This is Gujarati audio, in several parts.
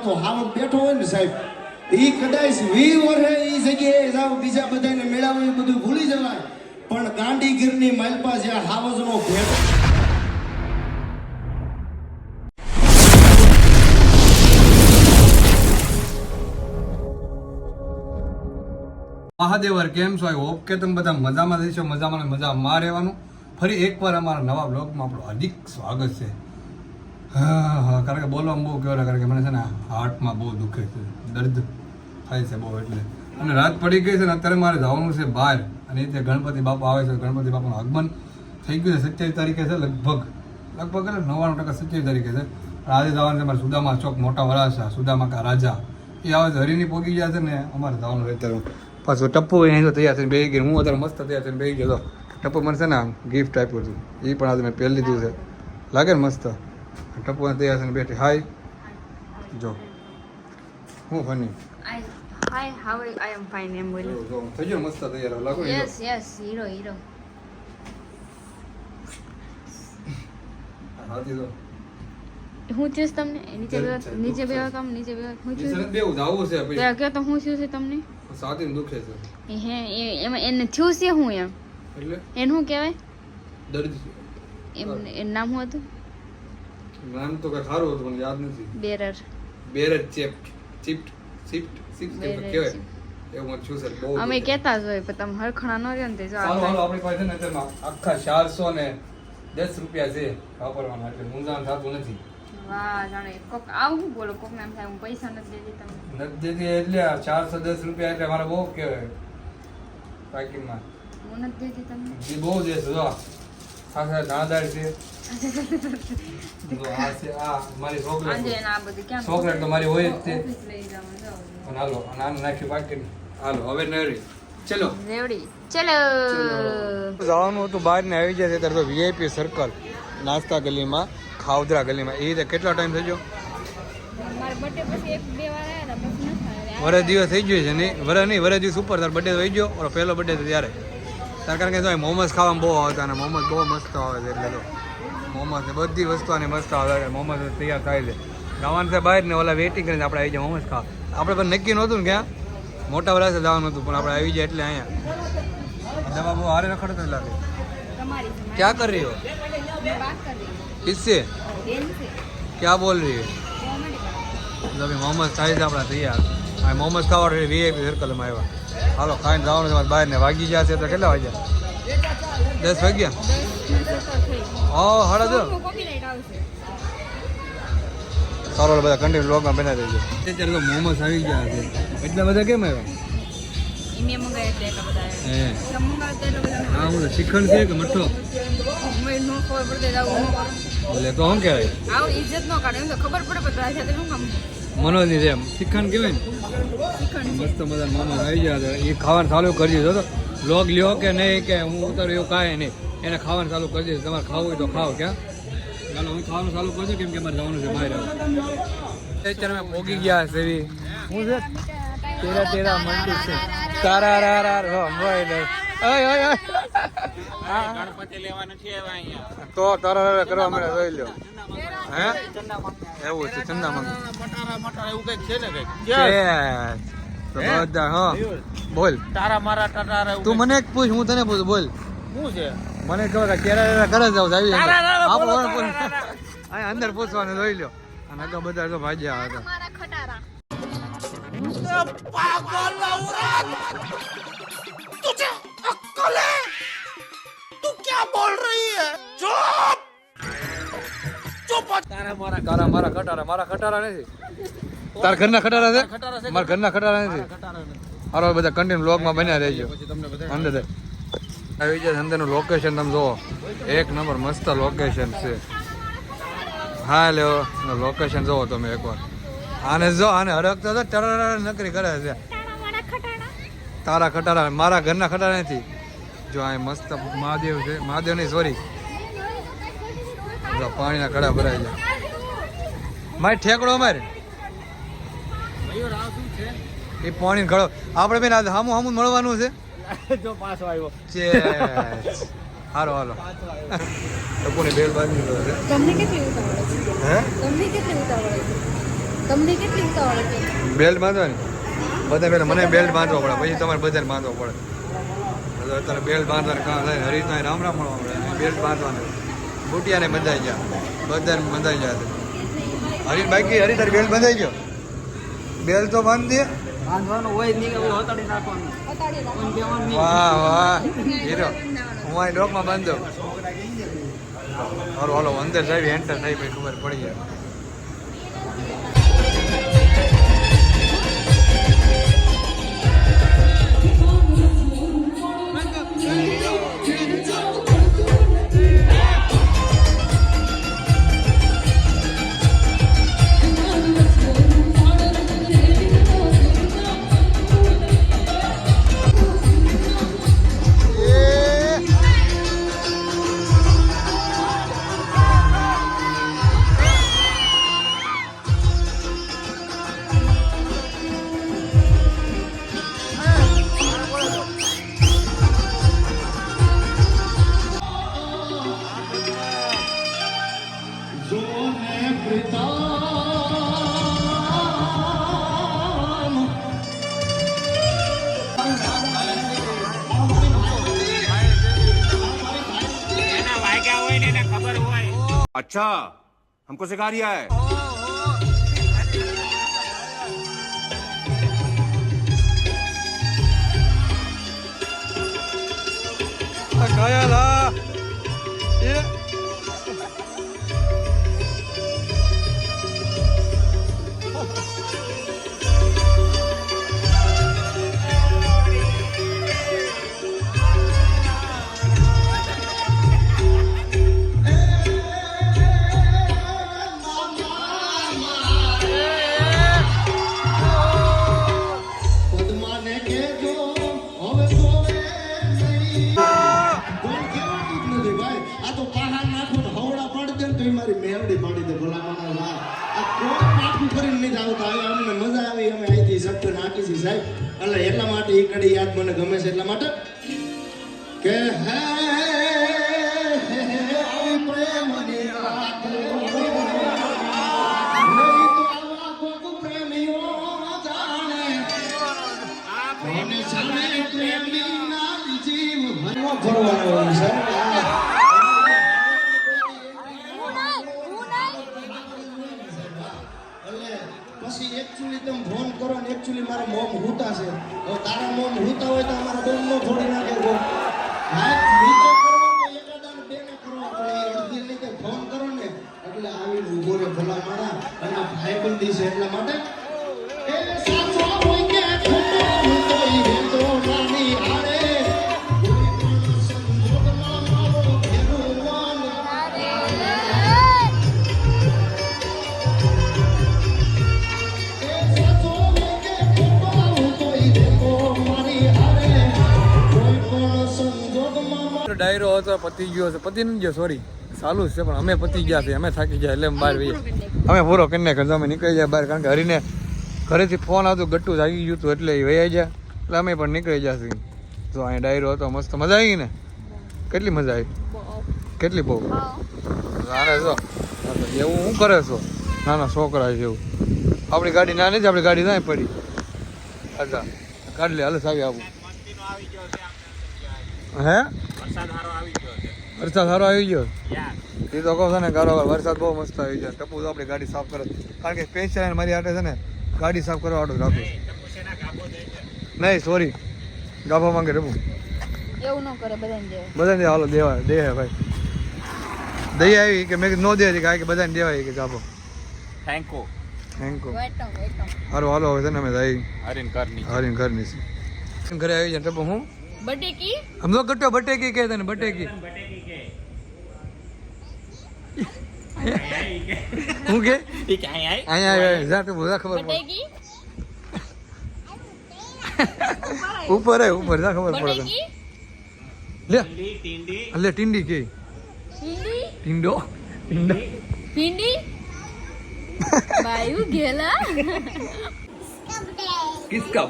માથો હાવક બેઠો હોય ને સાહેબ એ કદાચ વી વર્ષે એ જગ્યાએ જાવ બીજા બધાને મેળાવે બધું ભૂલી જવાય. પણ ગાંધીગીરની માલપા જે હાવજનો ભેટ મહાદેવર કેમ છો? આઈ હોપ કે તમે બધા મજામાં રહીશો, મજામાં મજા મજામાં રહેવાનું. ફરી એકવાર અમારા નવા બ્લોગમાં આપણું હાર્દિક સ્વાગત છે. હા હા, કારણ કે બોલવામાં બહુ કહેવાય, કારણ કે મને છે ને હાર્ટમાં બહુ દુખે છે. દર્દ થાય છે બહુ એટલે. અને રાત પડી ગઈ છે ને અત્યારે મારે જવાનું છે બહાર. અને એ ગણપતિ બાપા આવે છે, ગણપતિ બાપાનું આગમન થઈ ગયું છે સત્યાવીસ તારીખે છે લગભગ. લગભગ એટલે નવ્વાણું ટકા સત્યાવીસ તારીખે છે. આજે જવાનું છે મારે સુદામા ચોક, મોટા વરાસા સુદામા કા રાજા. એ આવે છે હરીની પોગી ગયા છે ને અમારે જવાનું અત્યારે. પાછું ટપ્પુ અહીં તો તૈયાર થઈને બેસી ગયો હું અત્યારે મસ્ત તૈયાર થઈને બેસી ગયો. ટપ્પુ મને છે ને ગિફ્ટ આપ્યું હતું એ પણ આજે મેં પહેરી લીધું છે લાગે ને મસ્ત? ટપ્પુ તૈયાર થઈને બેઠી. હાય જો. હું funny? I hi, how are you? I am fine, I'm well. જો થઈ ગયો મસ્ત તૈયાર લાગો ને Yes, yes, hero, hero. હાથી હું થયું તમને? નીચે દુખે કામ નીચે બેહો હું છે? પછી. ત્યાં કહો તો હું થયું છે તમને? સાથી દુખે છે. હે એ- એમાં એને થયું છે હું એમ. એટલે? એનું શું કહેવાય? દર્દ એમ નામ શું હતું? નામ તો કઈ સારું હતું મને યાદ નથી. બેરર બેરર ચેપ્ટ ચિપ્ટ ચિપ્ટ ચિપ્ટ કેમ કહેવાય. એવું છું સર બહુ અમે કહેતા જ હોય પણ તમે હરખણા ન રહ્યો ને તે સારું હાલો આપણી પાસે ને તેમાં આખા ચારસો ને દસ રૂપિયા છે વાપરવાના એટલે મૂંઝાણ થતું નથી. વાહ જાણે કોક આવું બોલો? કોક નામ થાય હું પૈસા નથી દેતી તમને. નથી દેતી એટલે ચારસો દસ રૂપિયા એટલે મારે બહુ કહેવાય. પાકીટમાં હું નથી દેતી તમને? બહુ દે જો દાણાદાર છે. આ છે આ મારી તો મારી હોય જ તે હાલો અને હવે નરી ચલો. રેવડી. ચલો. જવાનું હતું બહાર ને આવી જાય ત્યારે તો વીઆઈપી સર્કલ નાસ્તા ગલીમાં ખાવદરા ગલીમાં. એ રીતે કેટલા ટાઈમ થઈ ગયો? વાર. વરસ દિવસ થઈ ગયો છે નહીં વરસ નહીં વરસ દિવસ ઉપર તાર બર્થડે થઈ ગયો. ઓલો પહેલો બર્થડે ત્યારે. કારણ કે જો મોમોસ ખાવામાં બહુ આવતા અને મોમોસ બહુ મસ્ત આવે છે એટલે જો મોમોસ ને બધી વસ્તુ આની મસ્ત આવે છે. મોમોસ તૈયાર થાય છે. જવાનું છે બહાર ને ઓલા વેઇટિંગ કરીને આપણે આવી જાય મોમોસ ખાવા. આપણે પણ નક્કી નહોતું ને ક્યાં? મોટા વરાસે જવાનું હતું પણ આપણે આવી જાય એટલે અહીંયા. દવા બહુ હારે રખડતો જ લાગે. ક્યાં કર રહી હો ક્યાં બોલ રહી હો મોમોસ થાય છે આપણા તૈયાર. મોમસ ખાવા વીઆઈપી સર્કલમાં આવ્યા. હાલો ખાઈને જવાનું છે બહાર ને વાગી ગયા છે તો કેટલા વાગ્યા? દસ વાગ્યા? હા હાડા સારો બધા કન્ટિન્યુ લોકમાં બનાવી દેજો. અત્યારે તો મોમોસ આવી ગયા છે. એટલા બધા કેમ આવ્યા? શ્રીખંડ છે કે તો. એટલે શું કહેવાય? આવું ઇજ્જત ન કાઢે એમ તો ખબર પડે બધા સાથે શું કામ? મનોજની જેમ. શિખંડ કહેવાય ને? મસ્ત મજા મામા આવી ગયા એ ખાવાનું ચાલુ કરી દીધો તો લોગ લ્યો કે નહીં કે હું ઉતારું એવું કાંઈ નહીં. એને ખાવાનું ચાલુ કરી દીધું. તમારે ખાવું હોય તો ખાઓ ક્યાં? ચાલો હું ખાવાનું ચાલુ કરજો. કેમ કે અમારે જવાનું છે બહાર. અત્યારે અમે પોગી ગયા છે એવી. શું છે? તેરા તેરા મંદિર છે. તારા રા રા રો ઓય ઓય. તો તારા રા રા કરવા મને જોઈ લ્યો. હે? એવું છે ચંદા મંગ. બોલ. તારા મારા તારા તું મને એક પૂછ હું તને પૂછ બોલ. શું છે? મને ખબર કેરા ઘરે જાવ આવી આપણો અંદર. પૂછવાનું જોઈ લ્યો. અને આગળ બધા તો ભાજ્યા હતા. મારા તારા મારા ખટારા મારા ખટારા નથી. તારા ઘરના ખટારા છે? મારા ઘરના ખટારા નથી. હારો બધા કન્ટિન્યુ બ્લોગમાં બન્યા રહેજો. અંદર આવી જાય અંદરનું લોકેશન તમે જુઓ. એક નંબર મસ્ત લોકેશન છે. હા લ્યો લોકેશન જુઓ તમે એકવાર. આને જો આને હડકતો તો ટરર નકરી કરે છે. તારા ખટારા મારા ઘરના ખટારા નથી. જો આ મસ્ત મહાદેવ છે. મહાદેવ નહીં સોરી પાણીના કડા ભરાય છે મારે ઠેકડો મારે મયુર આ શું છે એ પાણી ઘડો. આપણે બેન આજે હામું હામું મળવાનું છે. જો પાછો આવ્યો. છે હારો હાલો. લોકોની બેલ બાંધી તમને કેટલી ઉતાવળ છે? હે? તમને કેટલી ઉતાવળ છે? તમને કેટલી ઉતાવળ છે? બેલ્ટ બાંધવાની? બધા પેલા મને બેલ્ટ બાંધવો પડે પછી તમારે બધાને બાંધવો પડે. અત્યારે બેલ્ટ બાંધવાનું કામ થાય હરીતના રામ રામ મળવા પડે બેલ્ટ બાંધવાનું. બુટિયાને બંધાઈ ગયા. બધાને બંધાઈ ગયા હરી બાકી હરી તારી બેલ બંધાઈ ગયો. બેલ તો બાંધ દે. બાંધવાનું હોય નહીં એવું હતાડી નાખવાનું. વાહ વાહ. હીરો હું અહીં ડોકમાં બાંધો. હાલો હાલો અંદર સાહેબ એન્ટર થઈ ભાઈ ખબર પડી જાય. अच्छा हमको सिखा रिया है। अच्छा, મેવડી પાડી દે ભલા માણસ આ કોઈ પાછું કરીને નથી આવતા હવે અમને મજા આવી, અમે અહીંથી શબ્દ નાખી છે સાહેબ. એટલે એટલા માટે એ કડી યાદ મને ગમે છે એટલા માટે કે હે આવી પ્રેમની વાત નહીં તો પછી તમે ફોન કરો ને એકચ્યુઅલી મારા મોમ હુતા છે. હવે તારા મોમ હુતા હોય તો અમારા બેન નો છોડી નાખે તો ફોન કરો ને એટલે આવી ઊભો રે ભલા મારા અને ભાઈબંધી છે એટલા માટે ડાયરો હતો પતી ગયો છે. પતી નથી ગયો સોરી ચાલુ જ છે પણ અમે પતી ગયા છે અમે થાકી ગયા એટલે બહાર જઈએ અમે પૂરો કરીને ઘર અમે નીકળી જાય બહાર. કારણ કે હરીને ઘરેથી ફોન આવતો ગટ્ટું જાગી ગયું હતું એટલે એ વૈયા જાય એટલે અમે પણ નીકળી જશે તો અહીંયા ડાયરો હતો મસ્ત મજા આવી ને? કેટલી મજા આવી? કેટલી બહુ? જો તો એવું શું કરે છો? નાના છોકરા છે એવું આપણી ગાડી નાની છે આપણી ગાડી ના પડી. અચ્છા કાઢ લે હાલ સાવી આવું. હે? વરસાદ સારો આવી ગયો છે. વરસાદ સારો આવી ગયો? એ તો કહો છો ને ગારો વરસાદ બહુ મસ્ત આવી ગયો. ટપુ તો આપણી ગાડી સાફ કરે. કારણ કે સ્પેશિયલ મારી હાટે છે ને ગાડી સાફ કરવા વાળું રાખું નહીં સોરી ગાભા માંગે ટપુ એવું ન કરે બધાને બધાને હાલો દેવા દે હે ભાઈ. દઈ આવી કે મેં કીધું ન દે કારણ કે બધાને દેવાય કે ગાભો. Thank you thank you welcome હાલો હવે છે ને અમે જઈ હરીન કરની હારીને ઘરની છે. ઘરે આવી જાય ટપુ હું? બર્થડે કી આમ તો કટ્યો બટેકી કહે તને બટેકી હું કે એ ક્યાં આય અહીંયા આવ્યા જા ટપુ જા ખબર બર્થડે પડે કી ઉપર હે ઉપર જા ખબર બર્થડે પડે કી લે ટીંડી ટીંડી અલે ટીંડી કે ભીંડી ટીંડો ટીંડા ભીંડી બાયુ ગેલા किसका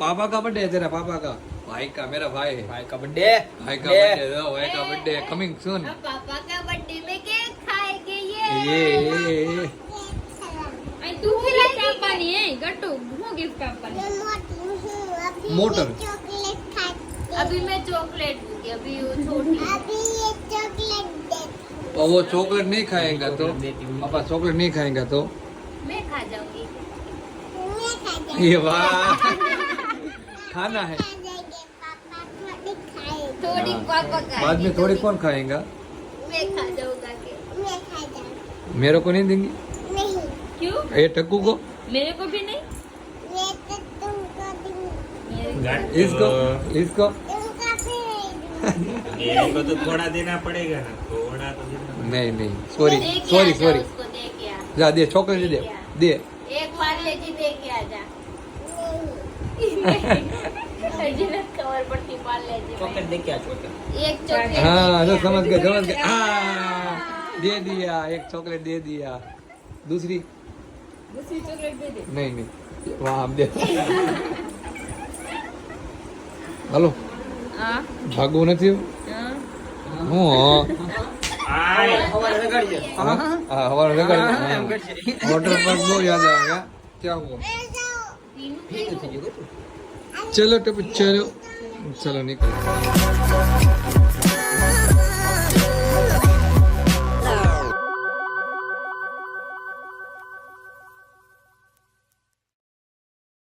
पापा का बर्थडे है तेरा पापा का भाई का मेरा भाई। है भाई का बर्थडे भाई का बर्थडे दो हाँ, भाई का बर्थडे कमिंग सून पापा का बर्थडे में केक खाएँगे ये। ये आई तू खिला पापा नहीं है गट्टू वो गिफ्ट पापा ने मोटर। अभी मैं चॉकलेट दूँगी अभी वो छोटी। अभी ये चॉकलेट और वो चॉकलेट नहीं खाएगा तो? पापा चॉकलेट नहीं खाएगा तो? मैं खा जाऊँगी। ये वाह। खाना है। थोड़ी पापा बाद में थोड़ी कौन खाएगा? मैं खा जाऊँगा मैं खा जाऊँगी मेरे को नहीं देंगी? नहीं। क्यों? ये टक्कू को? मेरे को भी नहीं। तो तुमको दूँगी। मेरे इसको इसको। को तो थोड़ा देना पड़ेगा ना थोड़ा तो देना नहीं नहीं सॉरी सॉरी जा सॉरी उसको दे जा दे चॉकलेट दे दे। एक पार्ले जी दे के आ जा। ने खबर पड़ती पार्ले जी चॉकलेट दे के आ एक चॉकलेट हाँ तो समझ गए समझ गए हाँ दे दिया एक चॉकलेट दे दिया दूसरी दूसरी चॉकलेट दे दे नहीं नहीं वहाँ हम दे હાલો हाँ ભાગવું નથી हाँ હું આય હા હવારે વગાડી વોટર પાર્ક બહુ યાદ આવે હા? क्या हुआ तीनों चलो टप चलो Un salonico.